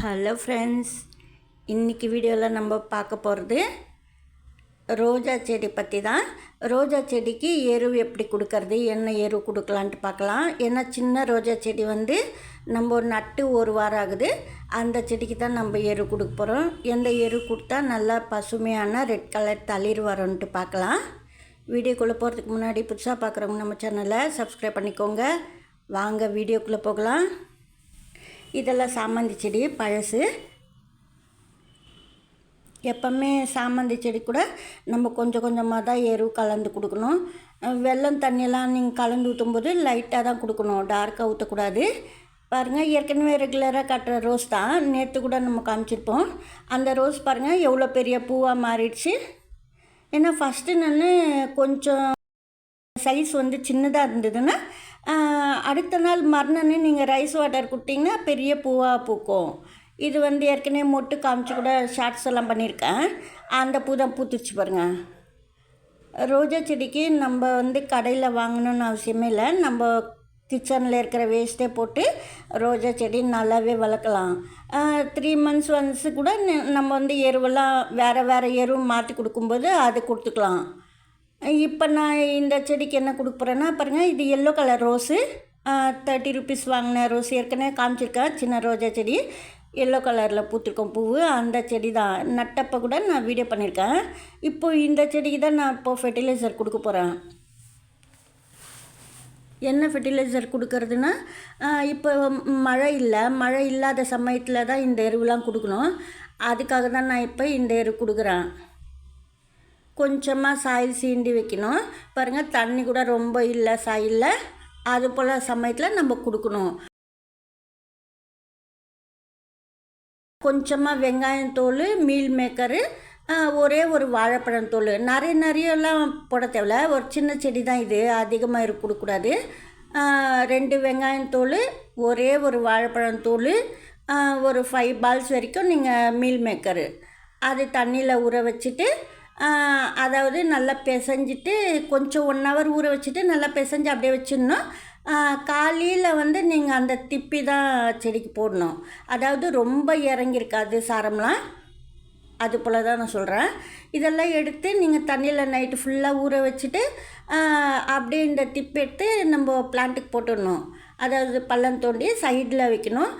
Hello friends இன்றைக்கி வீடியோவில் நம்ம பார்க்க போகிறது ரோஜா செடி பற்றி தான் ரோஜா செடிக்கு எரு எப்படி கொடுக்கறது என்ன எரு கொடுக்கலான்ட்டு பார்க்கலாம். ஏன்னா சின்ன ரோஜா செடி வந்து நம்ம ஒரு நட்டு ஒரு வாரம் ஆகுது. அந்த செடிக்கு தான் நம்ம எரு கொடுக்க போகிறோம் எந்த எரு கொடுத்தா நல்லா பசுமையான ரெட் கலர் தளிர் வரும்ன்ட்டு பார்க்கலாம். வீடியோக்குள்ளே போகிறதுக்கு முன்னாடி புதுசாக பார்க்குறவங்க நம்ம சேனலை சப்ஸ்கிரைப் பண்ணிக்கோங்க. வாங்க வீடியோக்குள்ளே போகலாம். இதெல்லாம் சாமந்தி செடி பழசு. எப்போவுமே சாமந்தி செடி கூட நம்ம கொஞ்சம் கொஞ்சமாக தான் எரு கலந்து கொடுக்கணும். வெள்ளம் தண்ணியெல்லாம் நீங்கள் கலந்து ஊற்றும்போது லைட்டாக தான் கொடுக்கணும். டார்க்காக ஊற்றக்கூடாது பாருங்கள் ஏற்கனவே ரெகுலராக கட்டுற ரோஸ் தான். நேற்று கூட நம்ம காமிச்சிருப்போம். அந்த ரோஸ் பாருங்கள் எவ்வளோ பெரிய பூவாக மாறிடுச்சு. ஏன்னா ஃபஸ்ட்டு நான் கொஞ்சம் சைஸ் வந்து சின்னதாக இருந்ததுன்னா அடுத்த நாள் மறுநாள் நீங்கள் ரைஸ் வாட்டர் கொடுத்தீங்கன்னா பெரிய பூவாக பூக்கும். இது வந்து ஏற்கனவே மொட்டு காமிச்சு கூட ஷார்ட்ஸ் எல்லாம் பண்ணியிருக்கேன். அந்த பூ தான் பூத்துச்சு பாருங்கள் ரோஜா செடிக்கு நம்ம வந்து கடையில் வாங்கணும்னு அவசியமே இல்லை. நம்ம கிச்சனில் இருக்கிற வேஸ்ட்டே போட்டு ரோஜா செடி நல்லாவே வளர்க்கலாம். த்ரீ மந்த்ஸ் ஒன்ஸு கூட நம்ம வந்து எருவெல்லாம் வேறு வேறு எரு மாற்றி கொடுக்கும்போது அது கொடுத்துக்கலாம். இப்போ நான் இந்த செடிக்கு என்ன கொடுக்குறேன்னா பாருங்கள் இது yellow colour rose thirty rupees வாங்கின ரோஸ் ஏற்கனவே காமிச்சிருக்கேன். சின்ன ரோஜா செடி எல்லோ கலரில் பூத்திருக்கோம் பூ அந்த செடி தான் நட்டப்போ கூட நான் வீடியோ பண்ணியிருக்கேன் இப்போ இந்த செடிக்கு தான் நான் இப்போது ஃபெர்டிலைசர் கொடுக்க போகிறேன் என்ன ஃபெர்டிலைசர் கொடுக்கறதுன்னா இப்போ மழை இல்லை. மழை இல்லாத சமயத்தில் தான் இந்த எருவெலாம் கொடுக்கணும். அதுக்காக தான் நான் இப்போ இந்த எரு கொடுக்குறேன். கொஞ்சமாக சாயில் சீண்டி வைக்கணும். பாருங்கள் தண்ணி கூட ரொம்ப இல்லை சாயிலில். அது போல் சமயத்தில் நம்ம கொடுக்கணும். கொஞ்சமாக வெங்காயம் தோல் மீல் மேக்கரு ஒரே ஒரு வாழைப்பழம் தோல். நிறைய நிறையெல்லாம் போட தேவையில்ல. ஒரு சின்ன செடி தான் இது. அதிகமாக இருக்க கொடுக்கூடாது ரெண்டு வெங்காயம் தோல் ஒரே ஒரு வாழைப்பழம் தோல் ஒரு ஃபைவ் பால்ஸ் வரைக்கும் நீங்கள் மீல் மேக்கரு. அது தண்ணியில் ஊற வச்சுட்டு அதாவது நல்லா பிசைஞ்சிட்டு கொஞ்சம் ஒன் ஹவர் ஊற வச்சுட்டு நல்லா பிசைஞ்சு அப்படியே வச்சிடணும். காலையில் வந்து நீங்கள் அந்த திப்பி தான் செடிக்கு போடணும். அதாவது ரொம்ப இறங்கியிருக்காது சாரம்லாம். அது போல் தான் நான் சொல்கிறேன் இதெல்லாம் எடுத்து நீங்கள் தண்ணியில் நைட்டு ஃபுல்லாக ஊற வச்சுட்டு அப்படியே இந்த டிப் எடுத்து நம்ம பிளான்ட்டுக்கு போட்டுடணும். அதாவது பள்ளம் தோண்டி சைடில் வைக்கணும்.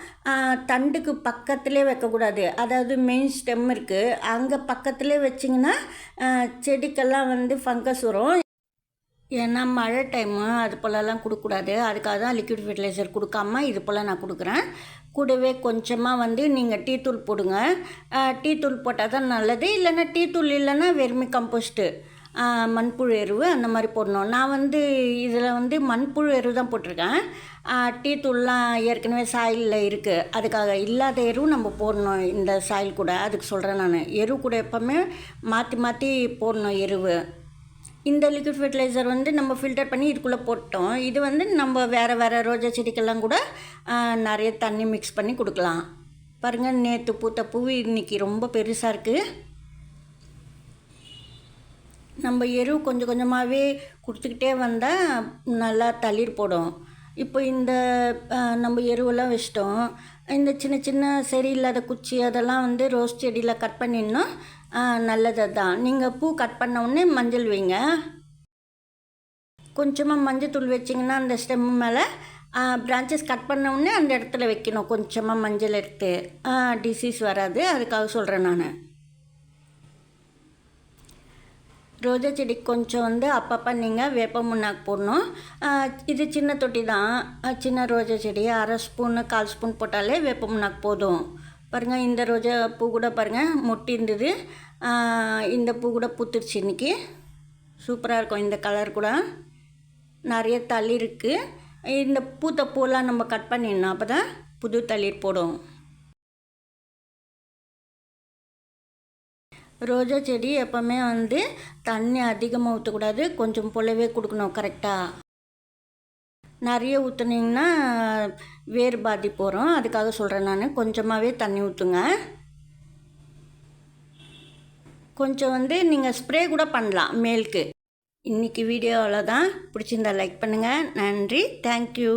தண்டுக்கு பக்கத்துலேயே வைக்கக்கூடாது. அதாவது மெயின் ஸ்டெம் இருக்குது அங்கே பக்கத்துலேயே வச்சிங்கன்னா செடிக்கெல்லாம் வந்து ஃபங்கஸ் வரும். ஏன்னா மழை டைமு அது போலலாம் கொடுக்கக்கூடாது. அதுக்காக தான் லிக்விட் ஃபெர்டிலைசர் கொடுக்காம இது போல் நான் கொடுக்குறேன். கூடவே கொஞ்சமாக வந்து நீங்கள் டீ தூள் போடுங்க. டீ தூள் போட்டால் தான் நல்லது. இல்லைன்னா டீ தூள் இல்லைன்னா வெர்மி கம்போஸ்ட்டு மண்புழு எருவு அந்த மாதிரி போடணும். நான் வந்து இதில் வந்து மண்புழு எருவு தான் போட்டிருக்கேன். டீ தூள்லாம் ஏற்கனவே சாயிலில் இருக்குது அதுக்காக இல்லாத எருவு நம்ம போடணும் இந்த சாயில் கூட. அதுக்கு சொல்கிறேன் நான். எரு கூட எப்போவுமே மாற்றி மாற்றி போடணும் எருவு. இந்த லிக்விட் ஃபெர்டிலைசர் வந்து நம்ம ஃபில்டர் பண்ணி இதுக்குள்ளே போட்டோம். இது வந்து நம்ம வேறு வேறு ரோஜா செடிக்கெல்லாம் கூட நிறைய தண்ணி மிக்ஸ் பண்ணி கொடுக்கலாம். பாருங்கள் நேற்று பூத்த பூ இன்றைக்கி ரொம்ப பெருசாக இருக்குது நம்ம எரு கொஞ்சம் கொஞ்சமாகவே கொடுத்துக்கிட்டே வந்தால் நல்லா தளிர் போடும். இப்போ இந்த நம்ம எருவெல்லாம் வச்சிட்டோம். இந்த சின்ன சின்ன சரியில்லாத குச்சி அதெல்லாம் வந்து ரோஸ் செடியில் கட் பண்ணிடணும். நல்லது தான் நீங்கள் பூ கட் பண்ண உடனே மஞ்சள் வைங்க. கொஞ்சமாக மஞ்சள் தூள் வச்சிங்கன்னா அந்த ஸ்டெம் மேலே பிரான்ச்சஸ் கட் பண்ண உடனே அந்த இடத்துல வைக்கணும். கொஞ்சமாக மஞ்சள் எடுத்து. டிசீஸ் வராது. அதுக்காக சொல்கிறேன் நான். ரோஜா செடி கொஞ்சம் வந்து அப்பப்போ நீங்கள் வேப்ப முன்னாக்கு போடணும். இது சின்ன தொட்டி தான் சின்ன ரோஜா செடி அரை ஸ்பூனு கால் ஸ்பூன் போட்டாலே வேப்ப முன்னாக்கு போதும். பாருங்கள் இந்த ரோஜா பூ கூட பாருங்கள் மொட்டி இருந்தது. இந்த பூ கூட பூத்துருச்சு இன்றைக்கி சூப்பராக இருக்கும் இந்த கலர் கூட. நிறைய தளிர் இருக்குது இந்த பூத்த பூலாம் நம்ம கட் பண்ணிடணும். அப்போ தான் புது தளிர் போடும். ரோஜா செடி எப்போவுமே வந்து தண்ணி அதிகமாக ஊற்றக்கூடாது கொஞ்சம் போலவே கொடுக்கணும் கரெக்டாக நிறைய ஊற்றுனீங்கன்னா வேர் பாதி போகிறோம் அதுக்காக சொல்கிறேன் நான். கொஞ்சமாகவே தண்ணி ஊற்றுங்க கொஞ்சம் வந்து நீங்கள் ஸ்ப்ரே கூட பண்ணலாம் மேலுக்கு. இன்றைக்கி வீடியோவில் தான் பிடிச்சிருந்தா லைக் பண்ணுங்கள் நன்றி. தேங்க்யூ